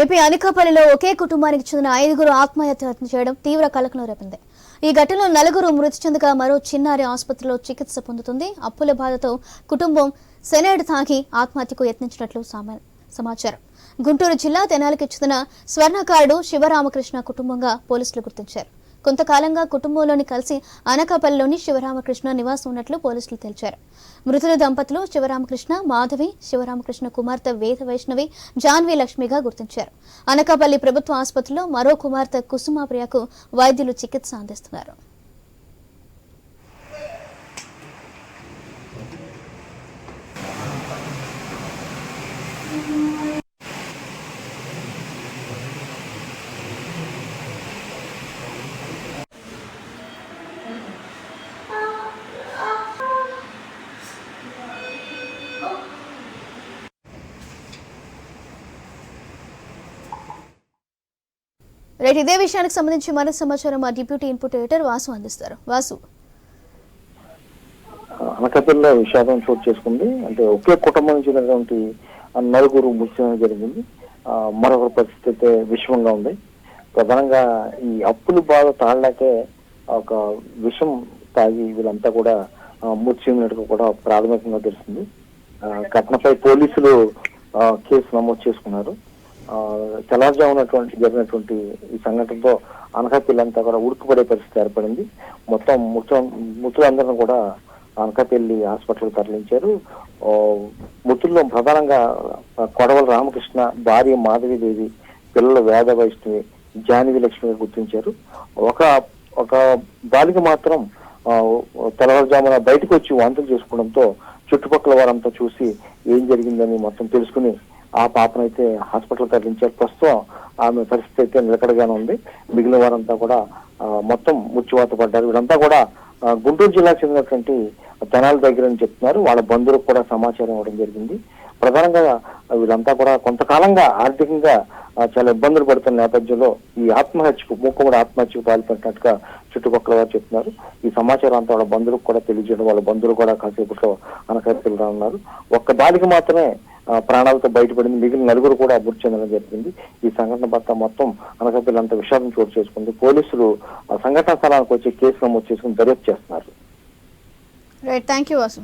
AP అనకాపల్లిలో ఒకే కుటుంబానికి చెందిన ఐదుగురు ఆత్మహత్య చేయడం తీవ్ర కలకలం రేపింది. ఈ ఘటనలో నలుగురు మృతి చెందగా మరో చిన్నారి ఆసుపత్రిలో చికిత్స పొందుతుంది. అప్పుల బాధతో కుటుంబం సెనైడ్ తాగి ఆత్మహత్యకు యత్నించినట్లు సమాచారం. గుంటూరు జిల్లా తెనాలికి చెందిన స్వర్ణకారుడు శివరామకృష్ణ కుటుంబంగా పోలీసులు గుర్తించారు. కొంతకాలంగా కుటుంబంలోని కలిసి అనకాపల్లిలోని శివరామకృష్ణ నివాసం ఉన్నట్లు పోలీసులు తెలిపారు. మృతుల దంపతులు శివరామకృష్ణ మాధవి శివరామకృష్ణ కుమార్తె వేద వైష్ణవి జాన్వి లక్ష్మిగా గుర్తించారు. అనకాపల్లి ప్రభుత్వ ఆసుపత్రిలో మరో కుమార్తె కుసుమాప్రియకు వైద్యులు చికిత్స అందిస్తున్నారు. రైట్ ఇదే విషయానికి సంబంధించి మరో సమాచారం మా డిప్యూటీ ఇన్పుట్ ఎడిటర్ వాసు అందిస్తారు. వాసు. అనకాపల్లిలో విషాదం చోటు చేసుకుంది. అంటే ఒకే కుటుంబం నుంచి చెందినటువంటి నలుగురు మృతి జరిగింది. ఆ, మరొకరి పరిస్థితి అయితే విషమంగా ఉంది. ప్రధానంగా ఈ అప్పులు బాధ తాళలేకే ఒక విషం తాగి వీళ్ళంతా కూడా ఆ, మృతి చెందినట్టుగా కూడా ప్రాథమికంగా తెలిసింది ఘటనపై పోలీసులు కేసు నమోదు చేసుకున్నారు. తెల్లారుజామునటువంటి జరిగినటువంటి ఈ సంఘటనతో అనకాపల్లి కూడా ఉడుకుపడే పరిస్థితి ఏర్పడింది. మొత్తం మొత్తం మృతులందరినీ కూడా అనకాపల్లి హాస్పిటల్కి తరలించారు. మృతుల్లో ప్రధానంగా కొడవల రామకృష్ణ భార్య మాధవీదేవి పిల్లల వేద వైష్ణవి జానవి లక్ష్మిగా గుర్తించారు. ఒక ఒక బాలిక మాత్రం తెల్లవారుజామున బయటకు వచ్చి వాంతులు చేసుకోవడంతో చుట్టుపక్కల వారంతా చూసి ఏం జరిగిందని మొత్తం తెలుసుకుని ఆ పాపనైతే హాస్పిటల్ తరలించారు. ప్రస్తుతం ఆమె పరిస్థితి అయితే నిలకడగానే ఉంది. మిగిలిన వారంతా కూడా మొత్తం ముచ్చివాత పడ్డారు. వీళ్ళంతా కూడా గుంటూరు జిల్లాకు చెందినటువంటి జనాల దగ్గర అని చెప్తున్నారు. వాళ్ళ బంధువులకు కూడా సమాచారం ఇవ్వడం జరిగింది. ప్రధానంగా వీళ్ళంతా కూడా కొంతకాలంగా ఆర్థికంగా చాలా ఇబ్బందులు పడుతున్న నేపథ్యంలో ఈ ఆత్మహత్యకు మూకుమ్మడి ఆత్మహత్యకు పాల్పడినట్టుగా చుట్టుపక్కల వారు చెప్తున్నారు. ఈ సమాచారం అంతా వాళ్ళ బంధువులకు కూడా తెలియజేయడం వాళ్ళ బంధువులు కూడా కాసేపట్లో అనకరిస్తున్నారు ఒక్క దానికి మాత్రమే ప్రాణాలతో బయటపడింది. మిగిలిన నలుగురు కూడా అభివృద్ధి చెందడం జరిగింది. ఈ సంఘటన పట్ల మొత్తం అనసభ్యులంతా విషాదం చోటు చేసుకుంది. పోలీసులు ఆ సంఘటన స్థలానికి వచ్చి కేసు నమోదు చేసుకుని దర్యాప్తు చేస్తున్నారు. Right thank you Vasu